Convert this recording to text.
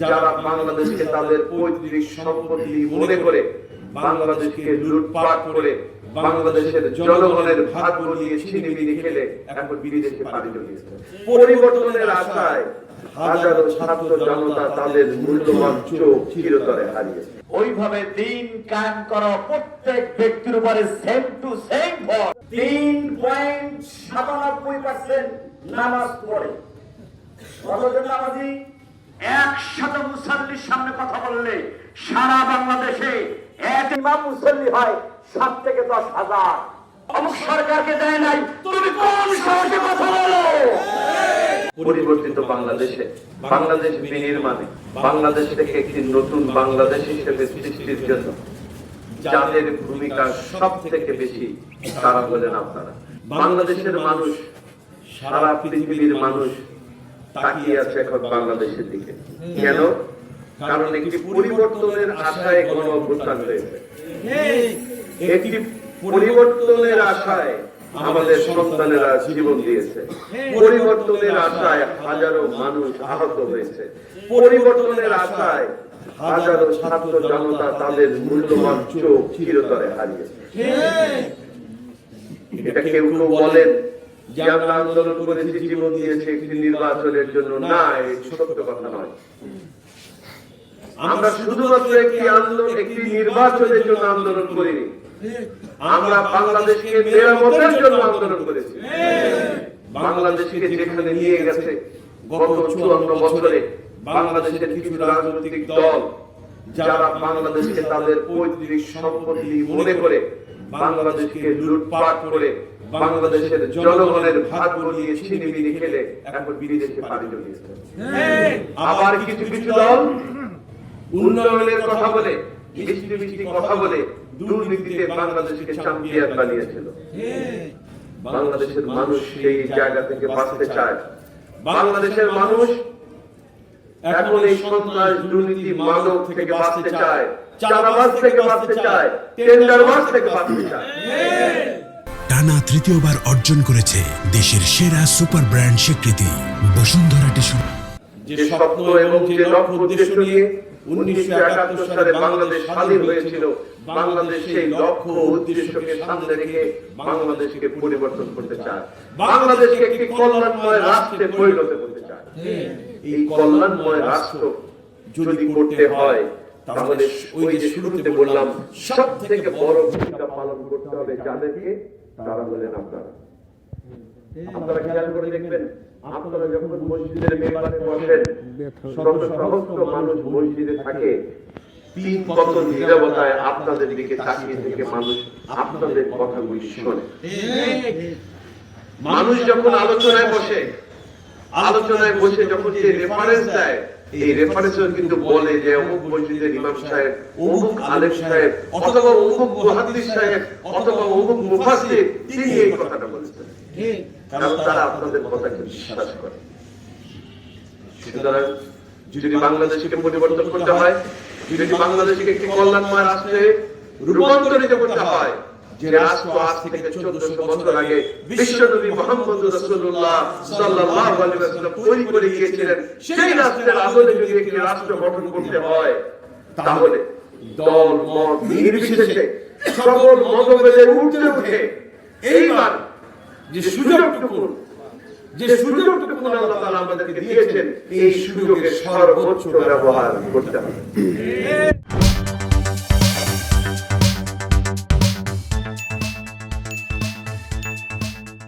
যারা বাংলাদেশকে তাদের পৈতৃক সম্পত্তি মনে করে বাংলাদেশকে লুটপাট করে বাংলাদেশের জনগণের ভাগ্য নিয়ে ছিনিমিনি খেলে এখন বিদেশে পাড়ি জমিয়েছে। পরিবর্তনের আশায় হাজারো ছাত্র জনতা তাদের মূল্যবান চোখ চিরতরে হারিয়েছে। ওইভাবে দিন কায়েম করা, প্রত্যেক ব্যক্তির উপরে সেম টু সেম ফল তিন পয়েন্ট সাতানব্বই পার্সেন্ট নামাজ পড়ে। নামাজি? মুসল্লির সামনে কথা বললে সারা বাংলাদেশে এক ইমাম মুসল্লি হয় সাত থেকে দশ হাজার। অমুক সরকারকে দেয় নাই। তুমি কোন সাহসে কথা বলো? পরিবর্তিত বাংলাদেশে, বাংলাদেশ বিনির্মাণে, বাংলাদেশ থেকে একটি নতুন বাংলাদেশ হিসেবে সৃষ্টির জন্য যাদের ভূমিকা সব থেকে বেশি তারা বলেন আপনারা। বাংলাদেশের মানুষ, সারা পৃথিবীর মানুষ তাকিয়ে আছে এখন বাংলাদেশের দিকে। কেন? কারণ একটি পরিবর্তনের আশায় গণ অভ্যুত্থান হয়েছে। একটি পরিবর্তনের আশায় আমাদের সন্তানেরা জীবন দিয়েছে। পরিবর্তনের আশায় হাজারো মানুষ আহত হয়েছে। পরিবর্তনের আশায় হাজারো ছাত্র জনতা তাদের মূল্যবান চোখ চিরতরে হারিয়েছে। এটা কেউ কেউ বলেন যে আন্দোলন জীবন দিয়েছে একটি নির্বাচনের জন্য। না সত্য কথা নয়। আমরা শুধুমাত্র একটি আন্দোলন, একটি নির্বাচনের জন্য আন্দোলন আমরা বাংলাদেশকে মেরামতের জন্য আন্দোলন করেছি। বাংলাদেশকে যেখানে নিয়ে গেছে, গত চুয়ান্ন বছরে বাংলাদেশের কিছু রাজনৈতিক দল, যারা বাংলাদেশকে তাদের পৈতৃক সম্পত্তি মনে করে বাংলাদেশকে লুটপাট করে বাংলাদেশের জনগণের ভাগ্য নিয়ে ছিনিমিনি খেলে এখন বিদেশে পাড়ি জমিয়েছে। আবার কিছু কিছু দল উন্নয়নের কথা বলে মিষ্টি মিষ্টি কথা বলে দুর্নীতিতে বাংলাদেশকে চ্যাম্পিয়ন বানিয়েছিল। বাংলাদেশের মানুষ সেই জায়গা থেকে বাঁচতে চায়। বাংলাদেশের মানুষ এখন এই সন্ত্রাস দুর্নীতি মাদক থেকে বাঁচতে চায়। চাঁদাবাজ থেকে বাঁচতে চায়। টেন্ডারবাজ থেকে বাঁচতে চায়। টানা তৃতীয়বার অর্জন করেছে দেশের সেরা সুপার ব্র্যান্ড স্বীকৃতি। বসুন্ধরা টিস্যু যে স্বপ্ন এবং যে লক্ষ্য উদ্দেশ্য নিয়ে উনিশশো একাত্তর সালে বাংলাদেশ স্বাধীন হয়েছিল, বাংলাদেশ সেই লক্ষ্য উদ্দেশ্যকে সামনে রেখে বাংলাদেশকে পরিবর্তন করতে চায়। বাংলাদেশকে একটি কল্যাণময় রাষ্ট্রে পরিণত করতে চায়। এই কল্যাণময় রাষ্ট্র যদি করতে হয়, তাহলে ওই যে শুরুতে বললাম সব থেকে বড় ভূমিকা পালন করতে হবে যাদেরকে তারা হলেন আপনারা। আপনারা খেয়াল করে দেখবেন আপনারা যখন মসজিদের মেম্বারে বসেন শত সহস্র মানুষ মসজিদে থাকে কত নিরবতায় আপনাদের দিকে তাকিয়ে থেকে মানুষ আপনাদের কথাগুলি শোনে মানুষ যখন আলোচনায় বসে আলোচনায় বসে যখন যে রেফারেন্স দেয় এই রেফারেন্সও কিন্তু বলে যে অমুক মসজিদের ইমাম সাহেব অমুক আলেম সাহেব অথবা অমুক মুহাদ্দিস সাহেব অথবা অমুক মুফাসসির তিনি এই কথাটা বলেছেন। কারণ তারা আপনাদের কথাকে বিশ্বাস করে। সুতরাং যদি বাংলাদেশকে পরিবর্তন করতে হয় যদি বাংলাদেশকে একটি কল্যাণময় রাষ্ট্রে রূপান্তরিত করতে হয় যে রাষ্ট্র আজ থেকে চোদ্দশো বছর আগে বিশ্বনবী মোহাম্মদ রসুল্লাহ সাল্লাহ তৈরি করে গিয়েছিলেন সেই রাষ্ট্রের আদলে যদি একটি রাষ্ট্র গঠন করতে হয়, তাহলে দল, মত নির্বিশেষে সকল মতভেদের উঠে উঠে এইবার যে সুযোগটুকু যে সুযোগটুকু আল্লাহ তাআলা আমাদেরকে দিয়েছেন, এই সুযোগের সর্বোচ্চ ব্যবহার করতে হবে।